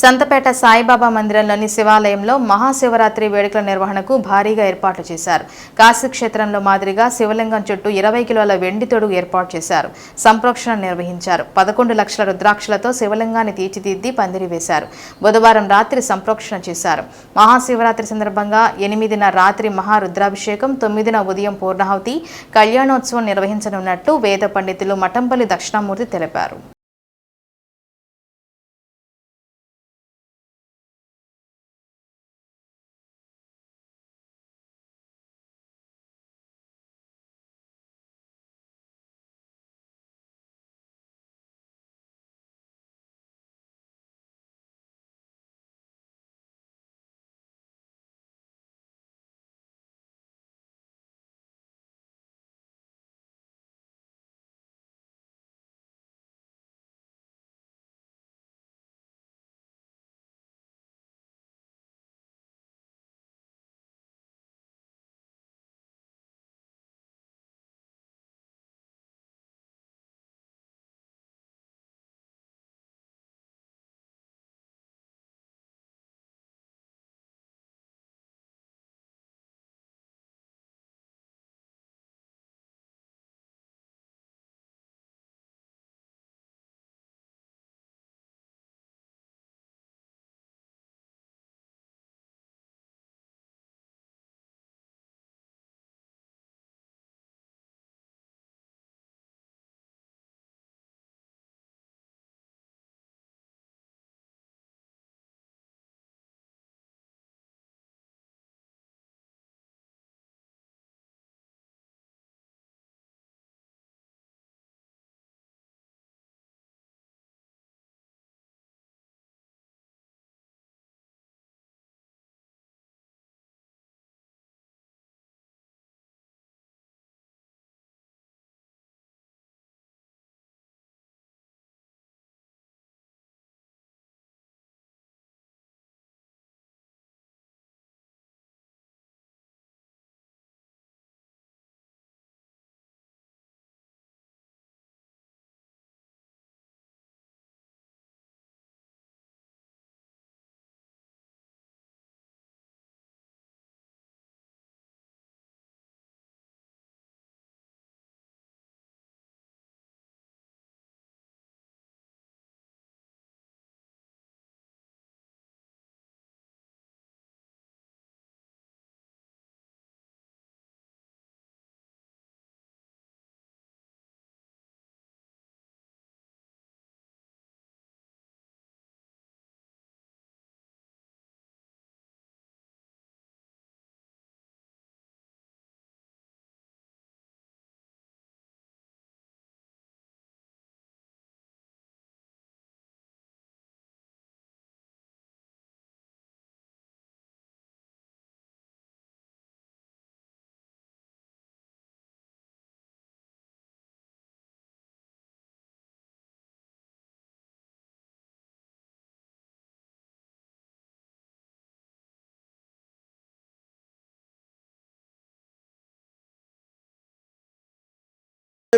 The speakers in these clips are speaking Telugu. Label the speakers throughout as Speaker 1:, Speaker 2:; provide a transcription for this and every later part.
Speaker 1: సంతపేట సాయిబాబా మందిరంలోని శివాలయంలో మహాశివరాత్రి వేడుకల నిర్వహణకు భారీగా ఏర్పాట్లు చేశారు. కాశీ క్షేత్రంలో మాదిరిగా శివలింగం చుట్టూ ఇరవై కిలోల వెండి తొడుగు ఏర్పాటు చేశారు. సంప్రోక్షణ నిర్వహించారు. పదకొండు లక్షల రుద్రాక్షలతో శివలింగాన్ని తీర్చిదిద్ది పందిరి వేశారు. బుధవారం రాత్రి సంప్రోక్షణ చేశారు. మహాశివరాత్రి సందర్భంగా ఎనిమిదిన రాత్రి మహారుద్రాభిషేకం తొమ్మిదిన ఉదయం పూర్ణాహుతి కళ్యాణోత్సవం నిర్వహించనున్నట్లు వేద పండితులు మఠంపల్లి దక్షిణామూర్తి తెలిపారు.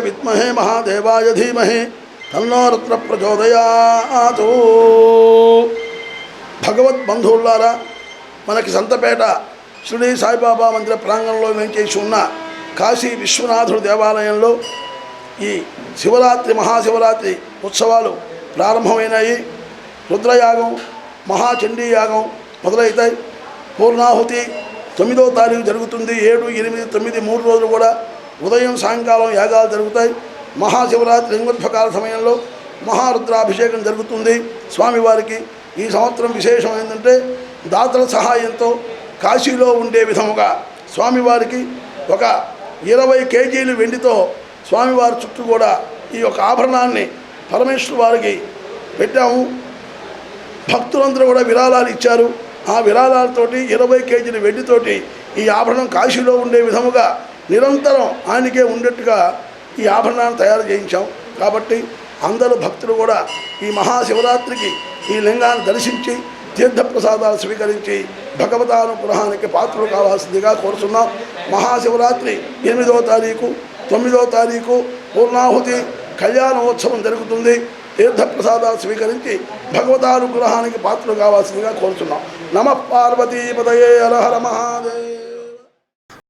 Speaker 2: విద్మహే మహాదేవాయ ధీమహి తన్నోరత్న రుద్ర ప్రచోదయాతు భగవద్బంధువులారా మనకి సంతపేట షిరిడి సాయిబాబా మందిర ప్రాంగణంలో వెంకేసి ఉన్న కాశీ విశ్వనాథుడు దేవాలయంలో ఈ శివరాత్రి మహాశివరాత్రి ఉత్సవాలు ప్రారంభమైనాయి. రుద్రయాగం మహాచండీ యాగం మొదలవుతాయి పూర్ణాహుతి తొమ్మిదో తారీఖు జరుగుతుంది. ఏడు ఎనిమిది తొమ్మిది మూడు రోజులు కూడా ఉదయం సాయంకాలం యాగాలు జరుగుతాయి. మహాశివరాత్రి లింగోద్భకాల సమయంలో మహారుద్రాభిషేకం జరుగుతుంది. స్వామివారికి ఈ సంవత్సరం విశేషం ఏంటంటే దాతల సహాయంతో కాశీలో ఉండే విధముగా స్వామివారికి ఒక ఇరవై కేజీలు వెండితో స్వామివారి చుట్టూ కూడా ఈ యొక్క ఆభరణాన్ని పరమేశ్వరు వారికి పెట్టాము. భక్తులందరూ కూడా విరాళాలు ఇచ్చారు. ఆ విరాళాలతోటి ఇరవై కేజీల వెండితోటి ఈ ఆభరణం కాశీలో ఉండే విధముగా నిరంతరం ఆయనకే ఉండేట్టుగా ఈ ఆభరణాన్ని తయారు చేయించాం. కాబట్టి అందరూ భక్తులు కూడా ఈ మహాశివరాత్రికి ఈ లింగాన్ని దర్శించి తీర్థప్రసాదాలు స్వీకరించి భగవతానుగ్రహానికి పాత్రలు కావాల్సిందిగా కోరుతున్నాం మహాశివరాత్రి ఎనిమిదవ తారీఖు తొమ్మిదవ తారీఖు పూర్ణాహుతి కళ్యాణోత్సవం జరుగుతుంది. తీర్థప్రసాదాలు స్వీకరించి భగవతానుగ్రహానికి పాత్రలు కావాల్సిందిగా కోరుతున్నాం నమ పార్వతీపదయే హర హర